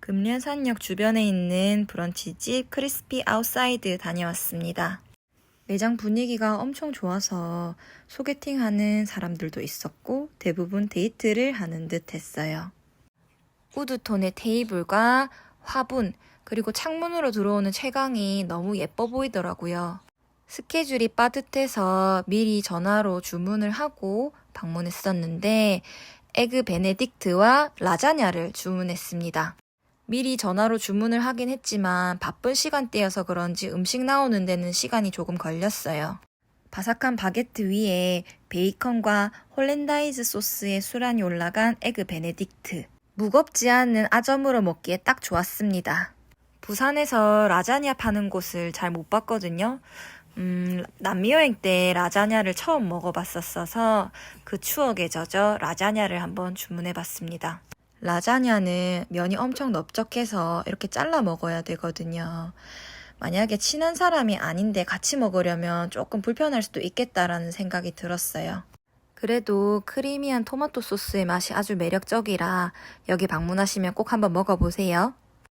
금련산역 주변에 있는 브런치집 크리스피 아웃사이드 다녀왔습니다. 매장 분위기가 엄청 좋아서 소개팅하는 사람들도 있었고 대부분 데이트를 하는 듯 했어요. 우드톤의 테이블과 화분, 그리고 창문으로 들어오는 채광이 너무 예뻐 보이더라고요. 스케줄이 빠듯해서 미리 전화로 주문을 하고 방문했었는데 에그 베네딕트와 라자냐를 주문했습니다. 미리 전화로 주문을 하긴 했지만 바쁜 시간대여서 그런지 음식 나오는 데는 시간이 조금 걸렸어요. 바삭한 바게트 위에 베이컨과 홀랜다이즈 소스의 수란이 올라간 에그 베네딕트. 무겁지 않은 아점으로 먹기에 딱 좋았습니다. 부산에서 라자냐 파는 곳을 잘 못 봤거든요. 음, 남미 여행 때 라자냐를 처음 먹어봤었어서 그 추억에 젖어 라자냐를 한번 주문해 봤습니다. 라자냐는 면이 엄청 넓적해서 이렇게 잘라 먹어야 되거든요. 만약에 친한 사람이 아닌데 같이 먹으려면 조금 불편할 수도 있겠다라는 생각이 들었어요. 그래도 크리미한 토마토 소스의 맛이 아주 매력적이라 여기 방문하시면 꼭 한번 먹어보세요.